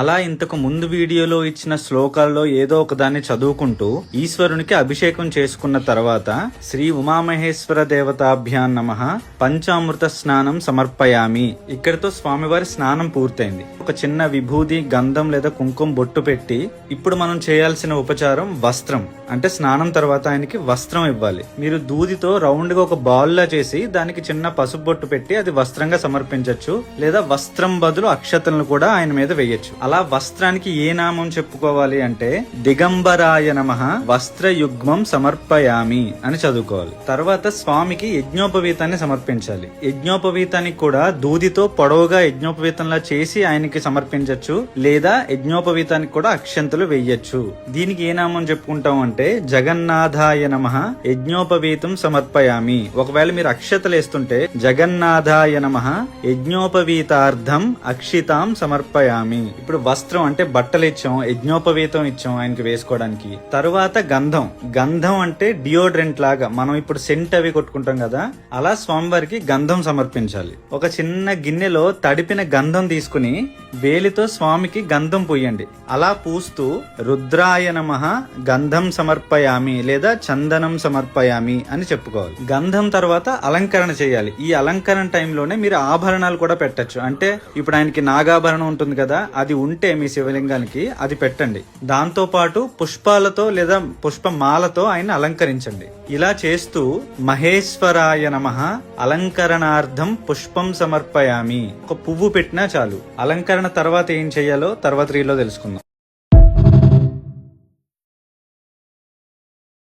అలా ఇంతకు ముందు వీడియోలో ఇచ్చిన శ్లోకాల్లో ఏదో ఒకదాన్ని చదువుకుంటూ ఈశ్వరునికి అభిషేకం చేసుకున్న తర్వాత శ్రీ ఉమామహేశ్వర దేవతాభ్యాన్ నమ పంచామృత స్నానం సమర్పయామి. ఇక్కడితో స్వామివారి స్నానం పూర్తయింది. ఒక చిన్న విభూది గంధం లేదా కుంకుమ బొట్టు పెట్టి ఇప్పుడు మనం చేయాల్సిన ఉపచారం వస్త్రం. అంటే స్నానం తర్వాత ఆయనకి వస్త్రం ఇవ్వాలి. మీరు దూదితో రౌండ్గా ఒక బాల్ లా చేసి దానికి చిన్న పసుపు బొట్టు పెట్టి అది వస్త్రంగా సమర్పించవచ్చు లేదా వస్త్రం బదులు అక్షతలను కూడా ఆయన మీద వేయచ్చు. అలా వస్త్రానికి ఏ నామం చెప్పుకోవాలి అంటే దిగంబరాయ నమ వస్త్ర యుగ్మం సమర్పయామి అని చదువుకోవాలి. తర్వాత స్వామికి యజ్ఞోపవీతాన్ని సమర్పించాలి. యజ్ఞోపవీతానికి కూడా దూదితో పొడవుగా యజ్ఞోపవీతంలా చేసి ఆయనకి సమర్పించవచ్చు లేదా యజ్ఞోపవీతానికి కూడా అక్షంతలు వెయ్యొచ్చు. దీనికి ఏ నామం చెప్పుకుంటాం అంటే జగన్నాథాయ నమ యజ్ఞోపవీతం సమర్పయామి. ఒకవేళ మీరు అక్షతలు వేస్తుంటే జగన్నాథాయ నమ యజ్ఞోపవీతార్థం అక్షితాం సమర్పయామి. ఇప్పుడు ఇప్పుడు వస్త్రం అంటే బట్టలు ఇచ్చాం యజ్ఞోపవీతం ఇచ్చాం ఆయనకి వేసుకోవడానికి. తరువాత గంధం. గంధం అంటే డియోడ్రెంట్ లాగా మనం ఇప్పుడు సెంట్ అవి కొట్టుకుంటాం కదా అలా స్వామివారికి గంధం సమర్పించాలి. ఒక చిన్న గిన్నెలో తడిపిన గంధం తీసుకుని వేలితో స్వామికి గంధం పూయండి అలా పూస్తూ రుద్రాయ నమ గంధం సమర్పయామి లేదా చందనం సమర్పయామి అని చెప్పుకోవాలి. గంధం తర్వాత అలంకరణ చేయాలి. ఈ అలంకరణ టైంలోనే మీరు ఆభరణాలు కూడా పెట్టచ్చు. అంటే ఇప్పుడు ఆయనకి నాగాభరణం ఉంటుంది కదా అది ఉంటే మీ శివలింగానికి అది పెట్టండి. దాంతో పాటు పుష్పాలతో లేదా పుష్పమాలతో ఆయన అలంకరించండి. ఇలా చేస్తూ మహేశ్వరాయ నమ అలంకరణార్థం పుష్పం సమర్పయామి. ఒక పువ్వు పెట్టినా చాలు. అలంకరణ తర్వాత ఏం చేయాలో తర్వాత రీలో తెలుసుకుందాం.